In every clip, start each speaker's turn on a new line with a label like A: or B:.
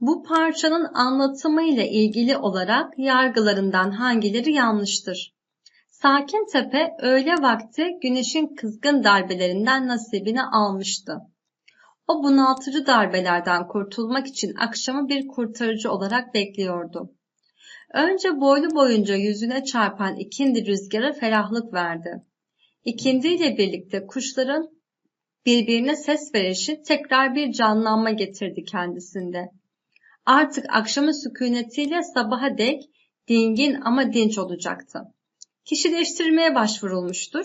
A: Bu parçanın anlatımı ile ilgili olarak yargılarından hangileri yanlıştır? Sakin Tepe öğle vakti güneşin kızgın darbelerinden nasibini almıştı. O bunaltıcı darbelerden kurtulmak için akşamı bir kurtarıcı olarak bekliyordu. Önce boylu boyunca yüzüne çarpan ikindi rüzgara ferahlık verdi. İkindiyle birlikte kuşların birbirine ses verişi tekrar bir canlanma getirdi kendisinde. Artık akşamın sükunetiyle sabaha dek dingin ama dinç olacaktı. Kişileştirmeye başvurulmuştur.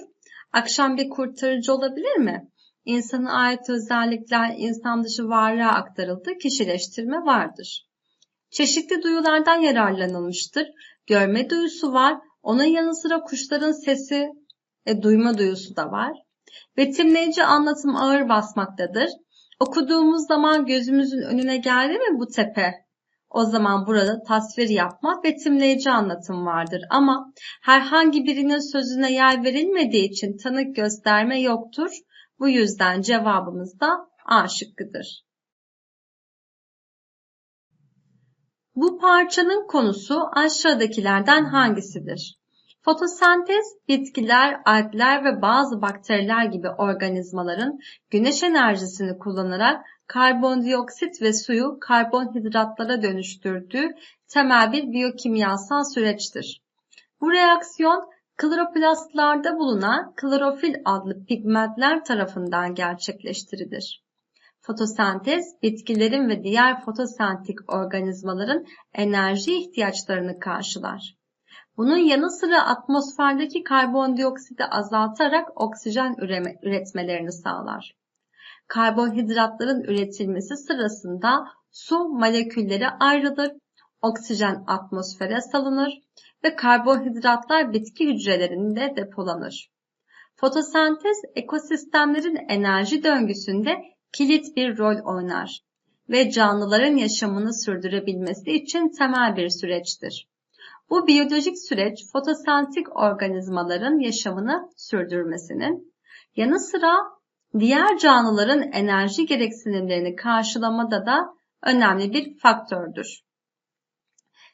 A: Akşam bir kurtarıcı olabilir mi? İnsana ait özellikler insan dışı varlığa aktarıldı, kişileştirme vardır. Çeşitli duyulardan yararlanılmıştır. Görme duyusu var, onun yanı sıra kuşların sesi e, duyma duyusu da var. Betimleyici anlatım ağır basmaktadır. Okuduğumuz zaman gözümüzün önüne geldi mi bu tepe? O zaman burada tasvir yapma, betimleyici anlatım vardır. Ama herhangi birinin sözüne yer verilmediği için tanık gösterme yoktur. Bu yüzden cevabımız da A şıkkıdır. Bu parçanın konusu aşağıdakilerden hangisidir? Fotosentez, bitkiler, algler ve bazı bakteriler gibi organizmaların güneş enerjisini kullanarak karbondioksit ve suyu karbonhidratlara dönüştürdüğü temel bir biyokimyasal süreçtir. Bu reaksiyon kloroplastlarda bulunan klorofil adlı pigmentler tarafından gerçekleştirilir. Fotosentez, bitkilerin ve diğer fotosentik organizmaların enerji ihtiyaçlarını karşılar. Bunun yanı sıra atmosferdeki karbondioksiti azaltarak oksijen üretmelerini sağlar. Karbonhidratların üretilmesi sırasında su molekülleri ayrılır, oksijen atmosfere salınır ve karbonhidratlar bitki hücrelerinde depolanır. Fotosentez ekosistemlerin enerji döngüsünde kilit bir rol oynar ve canlıların yaşamını sürdürebilmesi için temel bir süreçtir. Bu biyolojik süreç fotosentik organizmaların yaşamını sürdürmesinin yanı sıra diğer canlıların enerji gereksinimlerini karşılamada da önemli bir faktördür.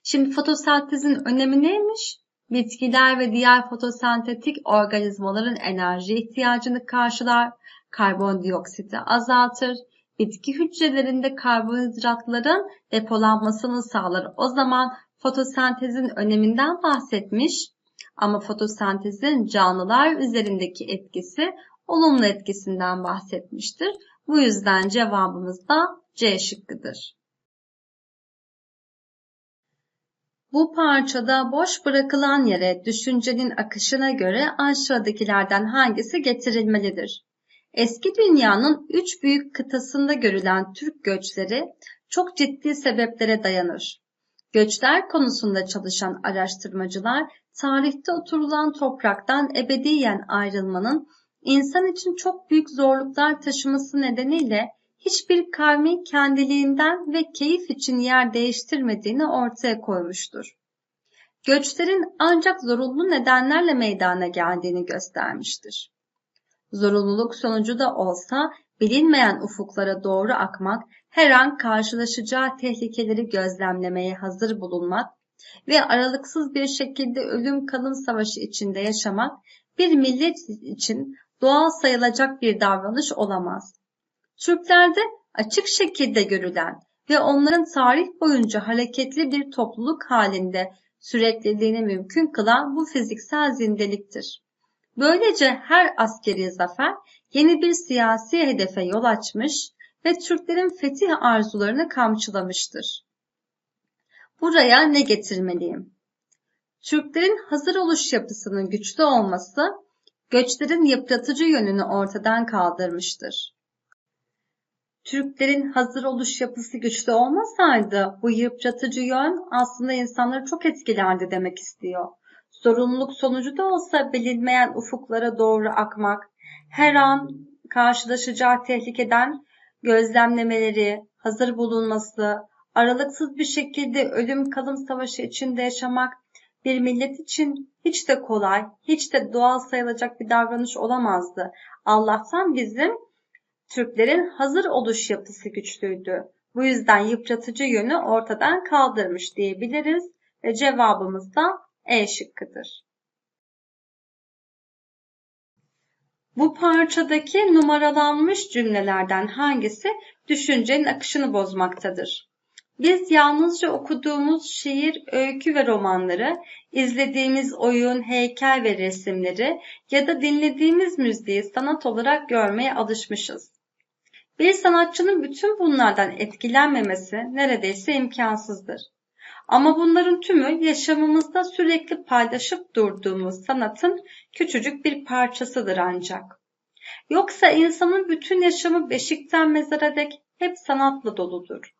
A: Şimdi fotosentezin önemi neymiş? Bitkiler ve diğer fotosentetik organizmaların enerji ihtiyacını karşılar, karbondioksiti azaltır, bitki hücrelerinde karbonhidratların depolanmasını sağlar. O zaman fotosentezin öneminden bahsetmiş ama fotosentezin canlılar üzerindeki etkisi olumlu etkisinden bahsetmiştir. Bu yüzden cevabımız da C şıkkıdır. Bu parçada boş bırakılan yere düşüncenin akışına göre aşağıdakilerden hangisi getirilmelidir? Eski dünyanın üç büyük kıtasında görülen Türk göçleri çok ciddi sebeplere dayanır. Göçler konusunda çalışan araştırmacılar tarihte oturulan topraktan ebediyen ayrılmanın insan için çok büyük zorluklar taşıması nedeniyle hiçbir kavmi kendiliğinden ve keyif için yer değiştirmediğini ortaya koymuştur. Göçlerin ancak zorunlu nedenlerle meydana geldiğini göstermiştir. Zorunluluk sonucu da olsa bilinmeyen ufuklara doğru akmak, her an karşılaşacağı tehlikeleri gözlemlemeye hazır bulunmak ve aralıksız bir şekilde ölüm kalım savaşı içinde yaşamak bir millet için doğal sayılacak bir davranış olamaz. Türklerde açık şekilde görülen ve onların tarih boyunca hareketli bir topluluk halinde sürekliliğini mümkün kılan bu fiziksel zindeliktir. Böylece her askeri zafer yeni bir siyasi hedefe yol açmış ve Türklerin fetih arzularını kamçılamıştır. Buraya ne getirmeliyim? Türklerin hazır oluş yapısının güçlü olması, göçlerin yıpratıcı yönünü ortadan kaldırmıştır. Türklerin hazır oluş yapısı güçlü olmasaydı bu yıpratıcı yön aslında insanları çok etkilerdi demek istiyor. Zorunluluk sonucu da olsa bilinmeyen ufuklara doğru akmak, her an karşılaşacağı tehlikeden gözlemlemeleri, hazır bulunması, aralıksız bir şekilde ölüm kalım savaşı içinde yaşamak bir millet için hiç de kolay, hiç de doğal sayılacak bir davranış olamazdı. Allah'tan bizim Türklerin hazır oluş yapısı güçlüydü. Bu yüzden yıpratıcı yönü ortadan kaldırmış diyebiliriz ve cevabımız da E şıkkıdır. Bu parçadaki numaralanmış cümlelerden hangisi düşüncenin akışını bozmaktadır? Biz yalnızca okuduğumuz şiir, öykü ve romanları, izlediğimiz oyun, heykel ve resimleri ya da dinlediğimiz müziği sanat olarak görmeye alışmışız. Bir sanatçının bütün bunlardan etkilenmemesi neredeyse imkansızdır. Ama bunların tümü yaşamımızda sürekli paylaşıp durduğumuz sanatın küçücük bir parçasıdır ancak. Yoksa insanın bütün yaşamı beşikten mezara dek hep sanatla doludur.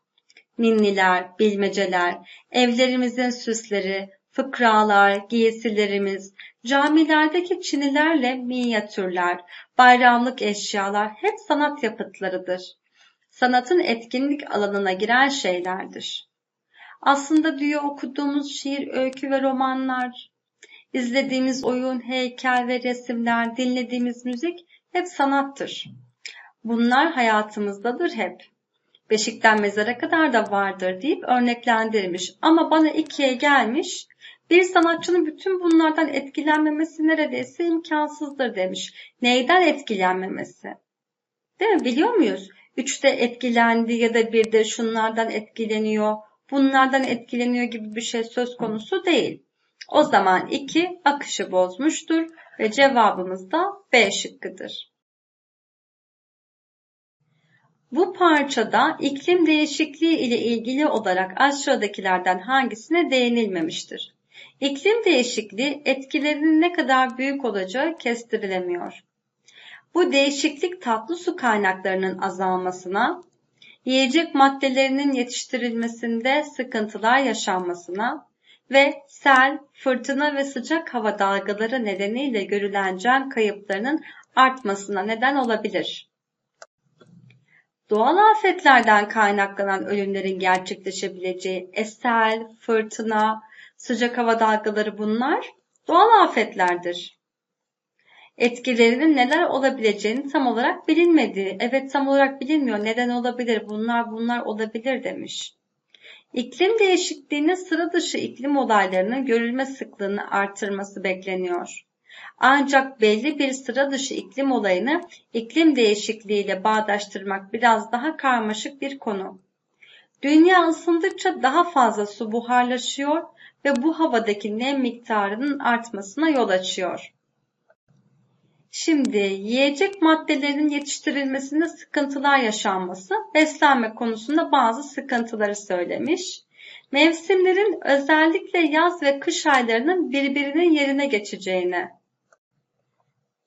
A: Ninniler, bilmeceler, evlerimizin süsleri, fıkralar, giysilerimiz, camilerdeki çinilerle minyatürler, bayramlık eşyalar hep sanat yapıtlarıdır. Sanatın etkinlik alanına giren şeylerdir. Aslında diyor okuduğumuz şiir, öykü ve romanlar, izlediğimiz oyun, heykel ve resimler, dinlediğimiz müzik hep sanattır. Bunlar hayatımızdadır hep. Beşikten mezara kadar da vardır deyip örneklendirmiş. Ama bana ikiye gelmiş. Bir sanatçının bütün bunlardan etkilenmemesi neredeyse imkansızdır demiş. Neyden etkilenmemesi? Değil mi? Biliyor muyuz? Üçte etkilendi ya da bir de şunlardan etkileniyor, bunlardan etkileniyor gibi bir şey söz konusu değil. O zaman 2 akışı bozmuştur ve cevabımız da B şıkkıdır. Bu parçada iklim değişikliği ile ilgili olarak aşağıdakilerden hangisine değinilmemiştir? İklim değişikliği etkilerinin ne kadar büyük olacağı kestirilemiyor. Bu değişiklik tatlı su kaynaklarının azalmasına, yiyecek maddelerinin yetiştirilmesinde sıkıntılar yaşanmasına ve sel, fırtına ve sıcak hava dalgaları nedeniyle görülen can kayıplarının artmasına neden olabilir. Doğal afetlerden kaynaklanan ölümlerin gerçekleşebileceği esel, fırtına, sıcak hava dalgaları bunlar doğal afetlerdir. Etkilerinin neler olabileceğini tam olarak bilinmediği, evet tam olarak bilinmiyor, neden olabilir, bunlar bunlar olabilir demiş. İklim değişikliğinin sıra dışı iklim olaylarının görülme sıklığını artırması bekleniyor. Ancak belli bir sıra dışı iklim olayını iklim değişikliğiyle bağdaştırmak biraz daha karmaşık bir konu. Dünya ısındıkça daha fazla su buharlaşıyor ve bu havadaki nem miktarının artmasına yol açıyor. Şimdi yiyecek maddelerinin yetiştirilmesinde sıkıntılar yaşanması beslenme konusunda bazı sıkıntıları söylemiş. Mevsimlerin özellikle yaz ve kış aylarının birbirinin yerine geçeceğini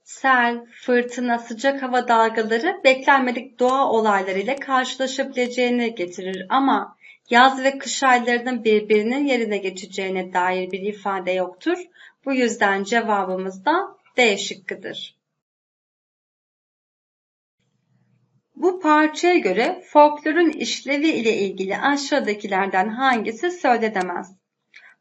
A: sel, fırtına, sıcak hava dalgaları beklenmedik doğa olaylarıyla karşılaşabileceğini getirir ama yaz ve kış aylarının birbirinin yerine geçeceğine dair bir ifade yoktur. Bu yüzden cevabımız da D şıkkıdır. Bu parçaya göre folklorun işlevi ile ilgili aşağıdakilerden hangisi söylenemez?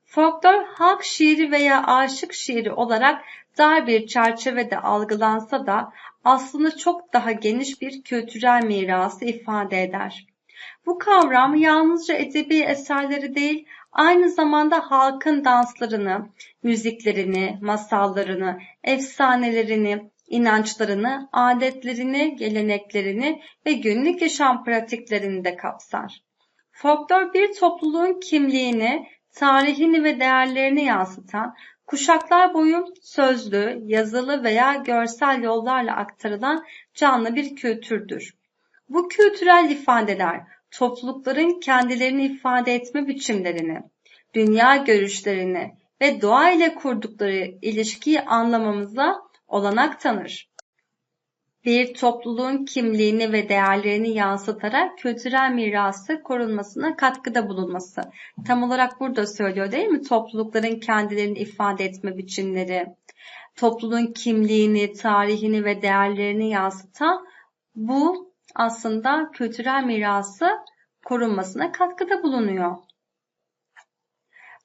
A: Folklor halk şiiri veya aşık şiiri olarak dar bir çerçevede algılansa da aslında çok daha geniş bir kültürel mirası ifade eder. Bu kavram yalnızca edebi eserleri değil, aynı zamanda halkın danslarını, müziklerini, masallarını, efsanelerini, inançlarını, adetlerini, geleneklerini ve günlük yaşam pratiklerini de kapsar. Folklor bir topluluğun kimliğini, tarihini ve değerlerini yansıtan, kuşaklar boyu sözlü, yazılı veya görsel yollarla aktarılan canlı bir kültürdür. Bu kültürel ifadeler toplulukların kendilerini ifade etme biçimlerini, dünya görüşlerini ve doğa ile kurdukları ilişkiyi anlamamıza olanak tanır. Bir topluluğun kimliğini ve değerlerini yansıtarak kültürel mirası korunmasına katkıda bulunması. Tam olarak burada söylüyor değil mi? Toplulukların kendilerini ifade etme biçimleri, topluluğun kimliğini, tarihini ve değerlerini yansıtan bu aslında kültürel mirası korunmasına katkıda bulunuyor.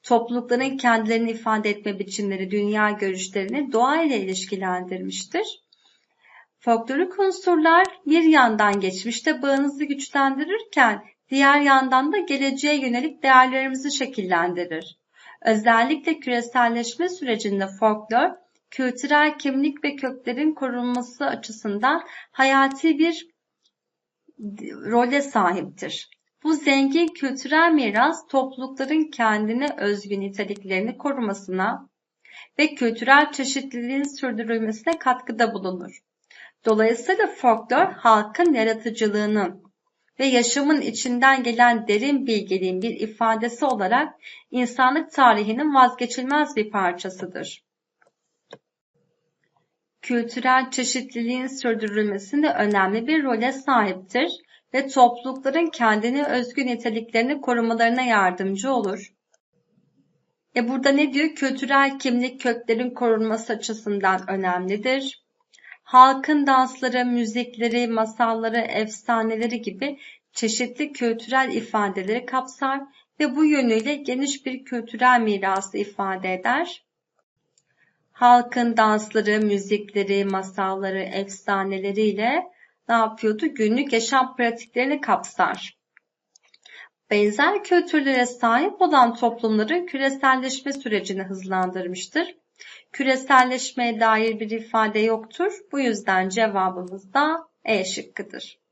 A: Toplulukların kendilerini ifade etme biçimleri, dünya görüşlerini doğa ile ilişkilendirmiştir. Folklorik unsurlar bir yandan geçmişte bağınızı güçlendirirken Diğer yandan da geleceğe yönelik değerlerimizi şekillendirir. Özellikle küreselleşme sürecinde folklor, kültürel kimlik ve köklerin korunması açısından hayati bir role sahiptir. Bu zengin kültürel miras toplulukların kendine özgü niteliklerini korumasına ve kültürel çeşitliliğin sürdürülmesine katkıda bulunur. Dolayısıyla folklor halkın yaratıcılığının ve yaşamın içinden gelen derin bilgeliğin bir ifadesi olarak insanlık tarihinin vazgeçilmez bir parçasıdır. Kültürel çeşitliliğin sürdürülmesinde önemli bir role sahiptir ve toplulukların kendine özgü niteliklerini korumalarına yardımcı olur. E burada ne diyor? Kültürel kimlik köklerin korunması açısından önemlidir. Halkın dansları, müzikleri, masalları, efsaneleri gibi çeşitli kültürel ifadeleri kapsar ve bu yönüyle geniş bir kültürel mirası ifade eder. Halkın dansları, müzikleri, masalları, efsaneleriyle ne yapıyordu? Günlük yaşam pratiklerini kapsar. Benzer kültürlere sahip olan toplumların küreselleşme sürecini hızlandırmıştır. Küreselleşmeye dair bir ifade yoktur. Bu yüzden cevabımız da E şıkkıdır.